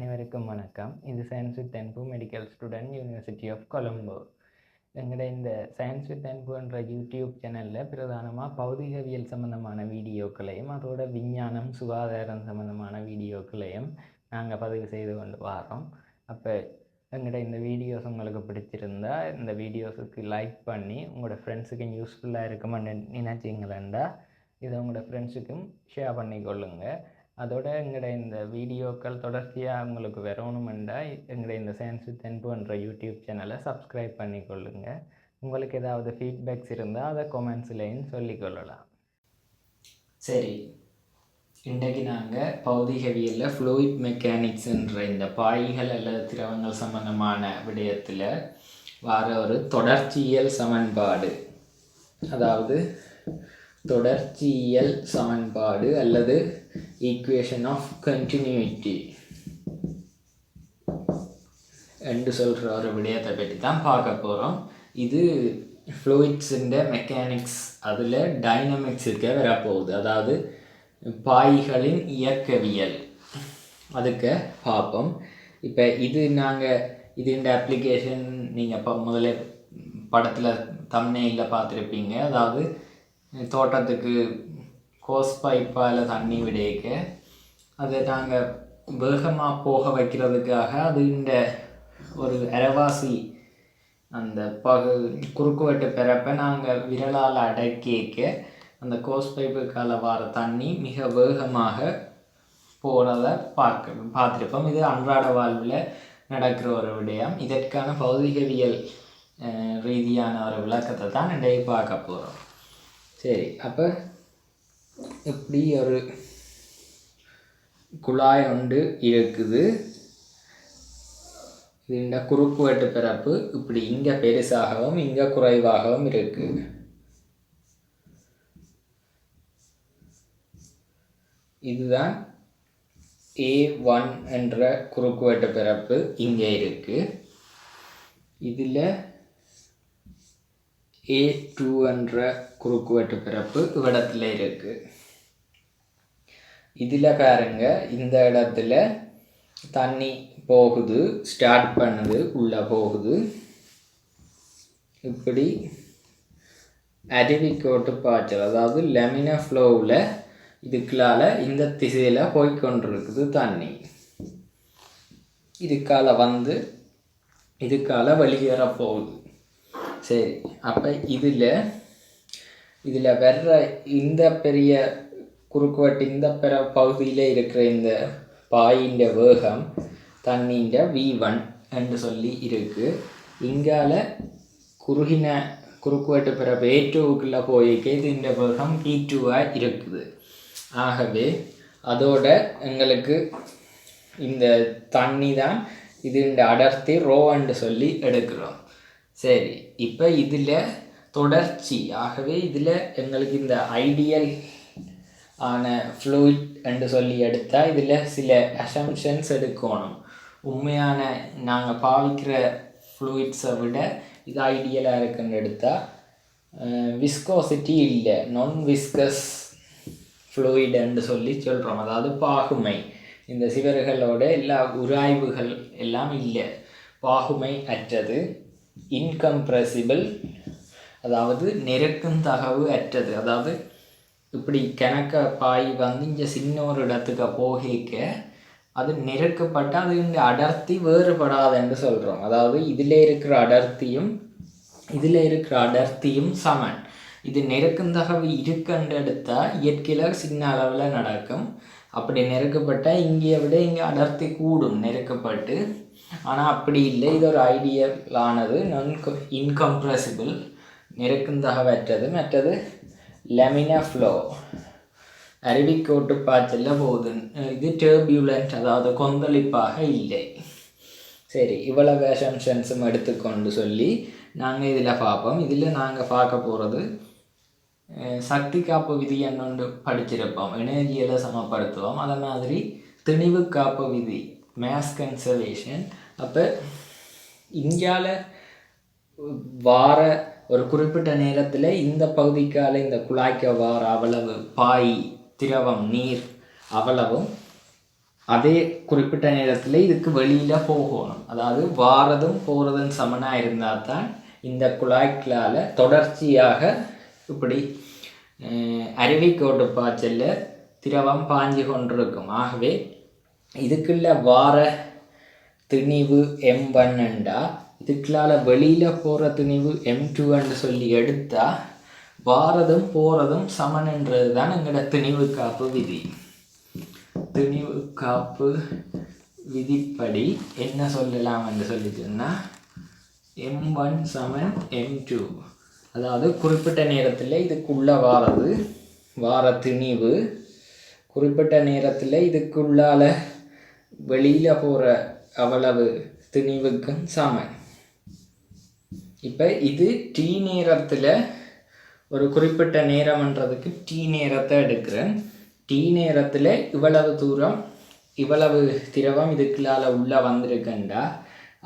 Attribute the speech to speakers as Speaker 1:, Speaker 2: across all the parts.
Speaker 1: அனைவருக்கும் வணக்கம். இது science with Anbu medical student university of Colombo எங்களோட இந்த சயின்ஸ் வித் அன்புன்ற யூடியூப் சேனலில் பிரதானமாக பௌதிகவியல் சம்மந்தமான வீடியோக்களையும் அதோட விஞ்ஞானம் சுகாதாரம் சம்மந்தமான வீடியோக்களையும் நாங்கள் பதிவு செய்து கொண்டு வரோம் அப்போ எங்களோட இந்த வீடியோஸ் உங்களுக்கு பிடிச்சிருந்தா இந்த வீடியோஸுக்கு லைக் பண்ணி உங்களோட ஃப்ரெண்ட்ஸுக்கும் யூஸ்ஃபுல்லாக இருக்குமென்னு நினச்சிங்களேண்டா இதை உங்களோட ஃப்ரெண்ட்ஸுக்கும் ஷேர் பண்ணிக்கொள்ளுங்கள் அதோட எங்களோட இந்த வீடியோக்கள் தொடர்ச்சியாக உங்களுக்கு வரணுமெண்டா எங்களோட இந்த சயின்ஸ் வித் அன்புன்ற யூடியூப் சேனலை சப்ஸ்கிரைப் பண்ணிக்கொள்ளுங்க. உங்களுக்கு ஏதாவது ஃபீட்பேக்ஸ் இருந்தால் அதை கொமெண்ட்ஸ்லேயும் சொல்லிக்கொள்ளலாம் சரி. இன்றைக்கு நாங்கள் பௌதிகவியலில் ஃப்ளூயிட் மெக்கானிக்ஸ்ன்ற இந்த பாய்கள் அல்லது திரவங்கள் சம்பந்தமான விடயத்தில் வர ஒரு தொடர்ச்சியல் சமன்பாடு. அதாவது தொடர்ச்சியியல் சமன்பாடு அல்லது ஈக்குவேஷன் ஆஃப் கண்டினியூட்டி என்று சொல்கிற ஒரு விடயத்தை பற்றி தான் பார்க்க போகிறோம் இது ஃப்ளூயிட்ஸுண்ட மெக்கானிக்ஸ் அதில் டைனமிக்ஸுக்கு வரப்போகுது. அதாவது பாய்களின் இயக்கவியல். அதுக்கு பார்ப்போம். இப்போ இது நாங்கள் இது இந்த அப்ளிகேஷன் நீங்கள் இப்போ முதல்ல படத்தில் தம்னையில் பார்த்துருப்பீங்க. அதாவது தோட்டத்துக்கு கோஸ் பைப்பால் தண்ணி விடைக்க. அதை நாங்கள் வேகமாக போக வைக்கிறதுக்காக அது இந்த ஒரு அரைவாசி அந்த பகு குறுக்குவெட்டு பெறப்ப நாங்கள் விரலால் அடக்கிக்க அந்த கோஸ் பைப்புக்கால வர தண்ணி மிக வேகமாக போகிறத பார்க்க பார்த்துருப்போம். இது அன்றாட வாழ்வில் நடக்கிற ஒரு விடயம். இதற்கான பௌதிகவியல் ரீதியான ஒரு விளக்கத்தை தான் இன்றைக்கு பார்க்க போகிறோம் சரி அப்போ இப்படி ஒரு குழாய் ஒன்று இருக்குது இந்த குறுக்குவெட்டு பிறப்பு இப்படி இங்கே பெருசாகவும் இங்கே குறைவாகவும் இருக்கு. இதுதான் ஏ ஒன் என்ற குறுக்குவெட்டு பிறப்பு இங்கே இருக்குது இதில் ஏ டூ என்ற குறுக்குவெட்டு பிறப்பு இவ்விடத்துல இருக்குது இதில் பாருங்க இந்த இடத்துல தண்ணி போகுது ஸ்டார்ட் பண்ணுது உள்ளே போகுது. இப்படி அருவிக்கோட்டு பாய்ச்சல் அதாவது லெமினா ஃப்ளோவில் இதுக்குள்ளால இந்த திசையில் போய்கொண்டிருக்குது தண்ணி. இதுக்கால வந்து இதுக்கால வெளியேற போகுது. சரி அப்போ இதில் இதில் வர்ற இந்த பெரிய குறுக்குவட்டு இந்த பெற பகுதியில் இருக்கிற இந்த பாயின்ற வேகம் தண்ணின்ற வி ஒன் என்று சொல்லி இருக்குது இங்கால குறுகின குறுக்குவட்டு பிற வேற்றுவுக்குள்ளே போயிருக்க இது இந்த வேகம் பி டூவாக இருக்குது. ஆகவே அதோட எங்களுக்கு இந்த தண்ணி தான் இது இந்த அடர்த்தி ரோவன்று சொல்லி எடுக்கிறோம். சரி இப்போ இதில் தொடர்ச்சி. ஆகவே இதில் எங்களுக்கு இந்த ஐடியல் ஆன ஃப்ளூயிட் என்று சொல்லி எடுத்தால் இதில் சில அசம்ஷன்ஸ் எடுக்கணும். உண்மையான நாங்கள் பாவிக்கிற ஃப்ளூயிட்ஸை விட இது ஐடியலாக இருக்குன்னு எடுத்தால் விஸ்கோசிட்டி இல்லை. நான் விஸ்கஸ் ஃப்ளூயிடுன்னு சொல்லி சொல்கிறோம் அதாவது பாகுமை. இந்த சிவர்களோட எல்லா உராய்வுகள் எல்லாம் இல்லை. பாகுமை அற்றது. இன்கம்ப்ரெசிபிள் அதாவது நெருக்கும் தகவு அற்றது. அதாவது இப்படி கிணக்க பாய் வந்து இங்கே சின்ன ஒரு இடத்துக்கு போகிக்க அது நெருக்கப்பட்ட அது இந்த அடர்த்தி வேறுபடாது என்று சொல்கிறோம் அதாவது இதில் இருக்கிற அடர்த்தியும் இதில் இருக்கிற அடர்த்தியும் சமன். இது நெருக்கும் தகவு இருக்குன்னு எடுத்தால் இயற்கையில் சின்ன அளவில் நடக்கும். அப்படி நெருக்கப்பட்டால் இங்கே விட இங்கே அடர்த்தி கூடும் நெருக்கப்பட்டு. ஆனால் அப்படி இல்லை. இது ஒரு ஐடியலானது நான் இன்கம்ப்ரெசிபிள் நெருக்குந்தகவற்றது. மற்றது லெமினா ஃப்ளோ. அருவிக்கோட்டு பாய்ச்சலில் போகுது. இது டேர்பியூலண்ட் அதாவது கொந்தளிப்பாக இல்லை. சரி இவ்வளவு அசம்ஷன்ஸும் எடுத்துக்கொண்டு சொல்லி நாங்கள் இதில் பார்ப்போம். இதில் நாங்கள் பார்க்க போகிறது சக்தி காப்பு விதி என்னொன்று படிச்சிருப்போம். எனர்ஜியில் சமப்படுத்துவோம். அதே மாதிரி திணிவு காப்பு விதி மேஸ் கன்சர்வேஷன் அப்போ இந்தியாவில் வார ஒரு குறிப்பிட்ட நேரத்தில் இந்த பகுதிக்கால இந்த குழாய்க்க வார அவ்வளவு பாய் திரவம் நீர் அவ்வளவும் அதே குறிப்பிட்ட நேரத்தில் இதுக்கு வெளியில் போகணும். அதாவது வாரதும் போகிறதும் சமனாக இருந்தால் தான் இந்த குழாய்களால் தொடர்ச்சியாக இப்படி அருவிக்கோட்டு பாய்ச்சல்ல திரவம் பாஞ்சு கொண்டிருக்கும். ஆகவே இதுக்குள்ள வார திணிவு எம் ஒன்னுண்டா இதுக்குள்ளால வெளியில் போகிற திணிவு எம் டூன்னு சொல்லி எடுத்தா வாரதும் போகிறதும் சமன்ன்றது தான் எங்களோட திணிவு காப்பு விதி. திணிவு காப்பு விதிப்படி என்ன சொல்லலாம் என்று சொல்லி சொன்னால் எம் ஒன் சமன் எம் டூ அதாவது குறிப்பிட்ட நேரத்தில் இதுக்குள்ளே வாரது வார திணிவு. குறிப்பிட்ட நேரத்தில் இதுக்குள்ளால் வெளியில் போகிற அவ்வளவு திணிவுக்கும் சமன். இப்போ இது டீ நேரத்தில் ஒரு குறிப்பிட்ட நேரம்ன்றதுக்கு டீ நேரத்தை எடுக்கிறேன். டீ நேரத்தில் இவ்வளவு தூரம் இவ்வளவு திரவம் இதுக்குள்ளால உள்ளே வந்திருக்கண்டா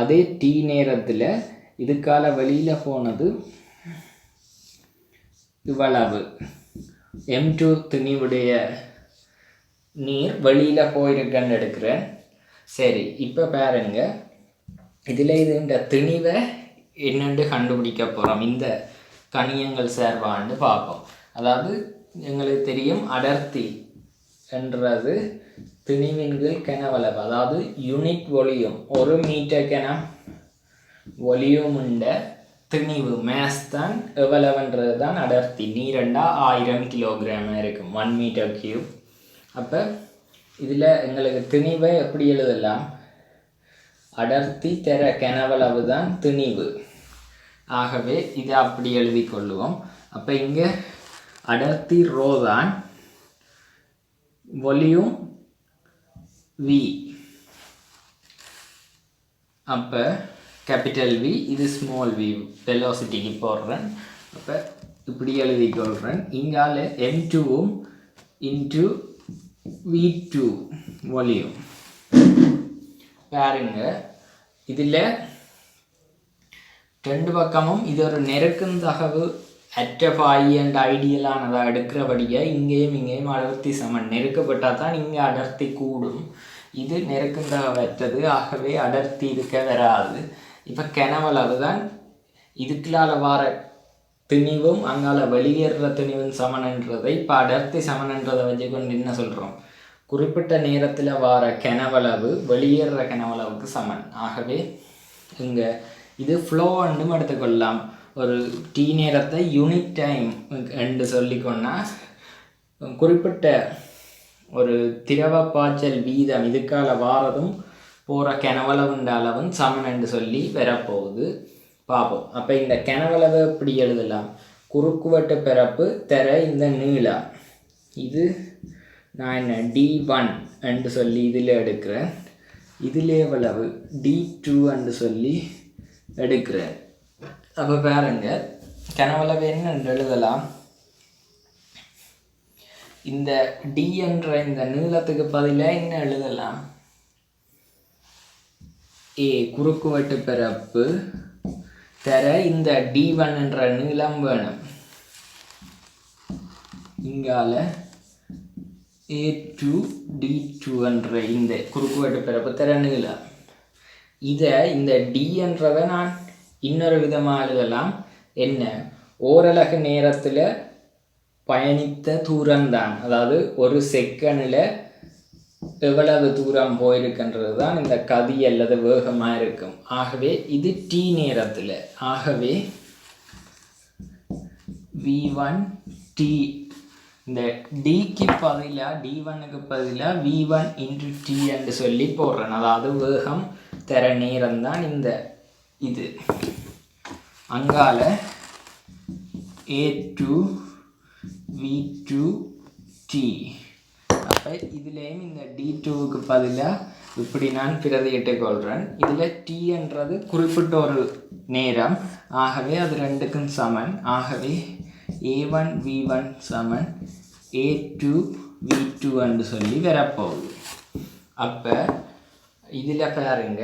Speaker 1: அதே டீ நேரத்தில் இதுக்கால வெளியில் போனது இவ்வளவு. எம் டூ துணிவுடைய நீர் வெளியில் போயிருக்கன்னு எடுக்கிறேன். சரி இப்போ பாருங்க. இதில் இது இந்த திணிவை என்னென்று கண்டுபிடிக்க போகிறோம் இந்த கணியங்கள் சேர்வான்னு பார்ப்போம். அதாவது எங்களுக்கு தெரியும் அடர்த்தி என்றது திணிவின்கள் கெனவளவு. அதாவது யூனிட் ஒலியும் ஒரு மீட்டர் கென ஒலியும் உண்ட திணிவு மேஸ் தான் எவ்வளவுன்றது தான் அடர்த்தி. நீரெண்டா ஆயிரம் கிலோகிராம் இருக்கும். ஒன் மீட்டர் கியூப் அப்போ இதில் எங்களுக்கு திணிவை எப்படி எழுதலாம்? அடர்த்தி தர கெனவளவு தான் திணிவு. ஆகவே இதை அப்படி எழுதி கொள்ளுவோம். அப்போ இங்கே அடர்த்தி ரோ தான் வொலியூம் வி அப்போ கேபிட்டல் வி இது ஸ்மால் வி வெலாசிட்டிக்கு போடுறேன். அப்போ இப்படி எழுதி கொள்கிறேன் இங்கால எம் டூவும் இன்ட்டு வி டூ வால்யூம் பாருங்க. இதில் ரெண்டு பக்கமும் இது ஒரு நெருக்கும் தகவு அற்றபாயி அண்ட் ஐடியலானதாக எடுக்கிறபடியாக இங்கேயும் இங்கேயும் அடர்த்தி சமன். நெருக்கப்பட்டால் தான் இங்கே அடர்த்தி கூடும். இது நெருக்கும் தகவற்றது ஆகவே அடர்த்தி இருக்க வராது. இப்போ கிணவளவு தான் இதுக்குள்ளால வார திணிவும் அங்கால வெளியேறுற திணிவும் சமனன்றதை இப்போ அடர்த்தி சமனன்றதை வச்சு கொண்டு என்ன சொல்கிறோம் குறிப்பிட்ட நேரத்தில் வார கனவளவு வெளியேறுற கனவளவுக்கு சமன். ஆகவே இங்கே இது ஃப்ளோ என்றும் எடுத்துக்கொள்ளலாம். ஒரு டீ நேரத்தை யூனிட் டைம் என்று சொல்லிக்கொண்டா குறிப்பிட்ட ஒரு திரவ பாய்ச்சல் வீதம் இதுக்கால வாரதும் போகிற கனவளவுன்ற அளவும் சமன் என்று சொல்லி வரப்போகுது பார்ப்போம் அப்போ இந்த கனவளவை எப்படி எழுதலாம்? குறுக்குவெட்டு பிறப்பு தர இந்த நீளா. இது நான் என்ன? டி ஒன் என்று சொல்லி இதில் எடுக்கிறேன். இதில் எவ்வளவு டி டூ என்று சொல்லி எடுக்கிறேன். அப்போ பாருங்க. கனவளவு என்ன எழுதலாம்? இந்த டி என்ற இந்த நீளத்துக்கு பதிலாக என்ன எழுதலாம்? ஏ குறுக்குவெட்டு பிறப்பு. தர இந்த டி ஒன் என்ற நீளம் வேணும். இங்கால ஏ டூ டி டூ என்ற இந்த குறுக்குவெட்டு பிறப்பு தர நீளம் இதை இந்த டி என்றதை நான் இன்னொரு விதமாக எழுதலாம். என்ன? ஓரலகு நேரத்தில் பயணித்த தூரம்தான். அதாவது ஒரு செகண்டில் எவ்வளவு தூரம் போயிருக்குன்றது தான் இந்த கதி அல்லது வேகமாக இருக்கும். ஆகவே இது டி நேரத்தில். ஆகவே வி ஒன் டி இந்த டிக்கு பதிலாக டி ஒன்னுக்கு பதிலாக வி ஒன் இன்ட்ரு டி என்று சொல்லி போடுறேன். அதாவது வேகம் தர நேரம் தான் இந்த இது. அங்கால A two V two T அப்போ இதுலேயும் இந்த டி டூவுக்கு பதிலாக இப்படி நான் பிரதியிட்டுக் கொள்கிறேன் இதில் டீன்றது குறிப்பிட்ட ஒரு நேரம். ஆகவே அது ரெண்டுக்கும் சமன். ஆகவே ஏ ஒன் வி ஒன் சமன். ஏ டூ வி டூ என்று சொல்லி வரப்போகுது. அப்போ இதில் பாருங்க.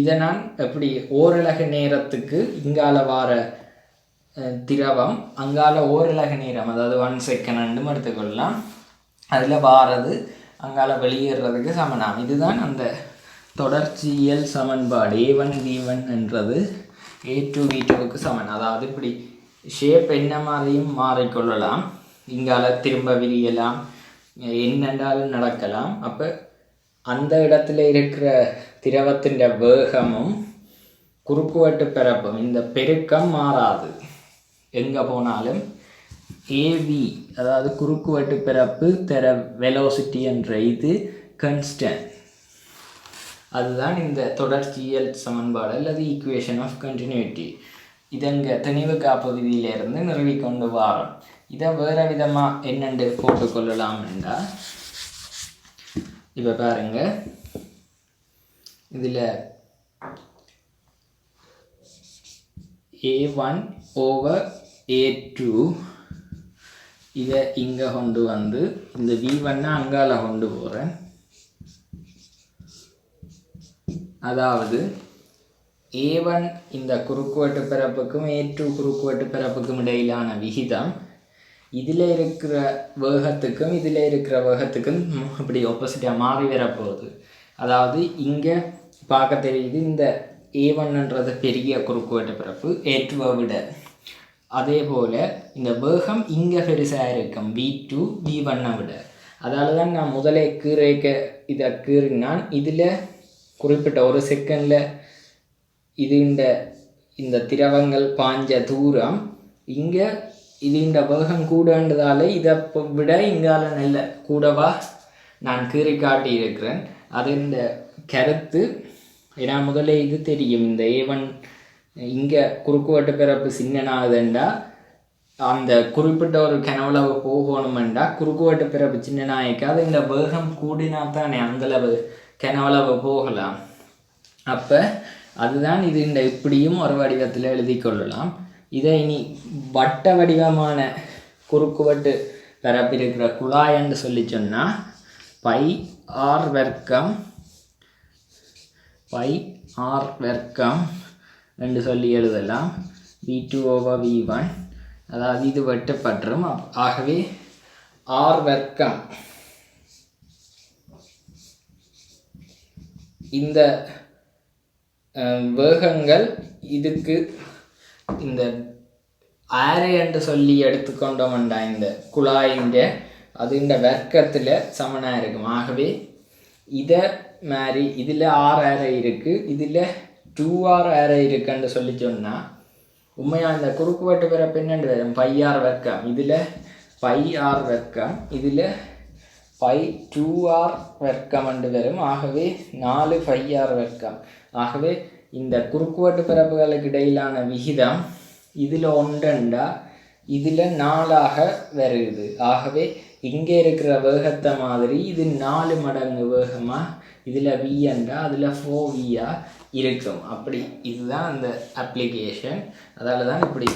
Speaker 1: இதை நான் எப்படி ஓரலகு நேரத்துக்கு இங்கால வார திரவம் அங்கால ஓரலகு நேரம் அதாவது ஒன் செகண்ட் எடுத்துக்கொள்ளலாம். அதில் வாரது அங்கால வெளியேறதுக்கு சமனாம் இதுதான் அந்த தொடர்ச்சியல் சமன்பாடு. ஏ ஒன் வி ஒன் என்றது ஏ டூ வி டூவுக்கு சமன். அதாவது இப்படி ஷேப் என்ன மாதிரியும் மாறிக்கொள்ளலாம். இங்கால திரும்ப விரியலாம். என்னென்றாலும் நடக்கலாம். அப்போ அந்த இடத்துல இருக்கிற திரவத்தின் வேகமும் குறுக்குவெட்டு பிறப்பும் இந்த பெருக்கம் மாறாது. எங்கே போனாலும் ஏவி அதாவது குறுக்குவெட்டு பிறப்பு தெர வெலோசிட்டி என்ற இது கன்ஸ்டன்ட் அதுதான் இந்த தொடர்ச்சியல் சமன்பாடு அல்லது ஈக்குவேஷன் ஆஃப் கண்டினியூட்டி இதங்க தெளிவு காப்பு விதியிலிருந்து நிறுவி கொண்டு வாரோம். இதை வேறு விதமாக என்னென்று போட்டுக்கொள்ளலாம் என்றால் இப்போ பாருங்க. இதில் A one over A two இதை இங்கே கொண்டு வந்து இந்த வி ஒன்னை அங்கால கொண்டு போகிறேன் அதாவது ஏ ஒன் இந்த குறுக்குவெட்டு பிறப்புக்கும் ஏ டூ குறுக்குவெட்டு பிறப்புக்கும் இடையிலான விகிதம் இதில் இருக்கிற வேகத்துக்கும் இதில் இருக்கிற வேகத்துக்கும் அப்படி இப்படி ஆப்போசிட்டாக மாறி வரப்போகுது. அதாவது இங்கே பார்க்க தெரியுது இந்த ஏ ஒன்ன்றது பெரிய குறுக்குவெட்டு பிறப்பு ஏ டூவை விட. அதே போல் இந்த வேகம் இங்கே பெருசாக இருக்கும். வி டூ வி ஒன்னை விட. அதால் தான் நான் முதலே கீரைக்க இதை கீறினான். இதில் குறிப்பிட்ட ஒரு செகண்டில் இது இந்த இந்த திரவங்கள் பாஞ்ச தூரம். இங்கே இது இந்த வேகம் கூடன்றதால இதை இப்போ விட இங்கால நல்ல கூடவா நான் கீறி காட்டி இருக்கிறேன் அது இந்த கருத்து. ஏன்னா முதலே இது தெரியும். இந்த ஏவன் இங்கே குறுக்குவெட்டு பிறப்பு சின்னனாகுதுண்டா அந்த குறிப்பிட்ட ஒரு கனவுளவு போகணுமெண்டா குறுக்குவெட்டு பிறப்பு சின்னனாயிக்கு அது இந்த வேகம் கூடினா தானே அந்தளவு கனவுளவு போகலாம். அப்போ அதுதான் இது இந்த இப்படியும் ஒரு வடிவத்தில் எழுதி கொள்ளலாம். இதை இனி வட்ட வடிவமான குறுக்குவெட்டு பிறப்பிருக்கிற குழாயன்னு சொல்லி சொன்னால் பை ஆர் வர்க்கம் பை ஆர் வர்க்கம் என்று சொல்லி எழுதலாம். V two over V one அதாவது இது வெட்டப்பட்டுரும். ஆகவே ஆர் வர்க்கம். இந்த வேகங்கள் இதுக்கு இந்த ஆரே என்று சொல்லி எடுத்துக்கொண்டோம்டா இந்த குழாயின் அது இந்த வர்க்கத்தில் சமனாக இருக்கும். ஆகவே இதை மாதிரி இதில் ஆறு ஆரை இருக்குது இதில் டூ வேற இருக்குன்னு சொல்லி சொன்னால் உண்மையாக இந்த குறுக்குவெட்டு பிறப்பு என்னென்று வரும் பை ஆர் வர்க்கம் இதில் பை ஆர் வர்க்கம் இதில் பை டூ ஆர் வர்க்கம் என்று வரும். ஆகவே நாலு பை ஆர் வர்க்கம் ஆகவே இந்த குறுக்குவெட்டு பிறப்புகளுக்கு இடையிலான விகிதம் இதில் ஒன்றண்டா இதில் நாலாக வருது. ஆகவே இங்கே இருக்கிற வேகத்தை மாதிரி இது நாலு மடங்கு வேகமாக இதில் விஎன்டா அதில் ஃபோ விஆ இருக்கும். அப்படி இதுதான் அந்த அப்ளிகேஷன் அதால் தான் இப்படி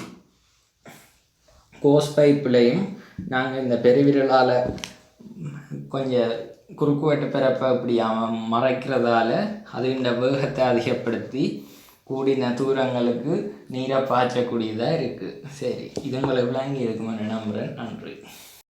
Speaker 1: கோஸ் பைப்பிலையும் நாங்கள் இந்த பெருவிரலால் கொஞ்சம் குறுக்கு வெட்ட பிறப்பை இப்படி அவன் மறைக்கிறதால அது இந்த வேகத்தை அதிகப்படுத்தி கூடின தூரங்களுக்கு நீரை பாய்ச்சக்கூடியதாக இருக்குது சரி இது உங்களுக்கு விளங்கி இருக்குமென்னு நம்புகிறேன் நன்றி.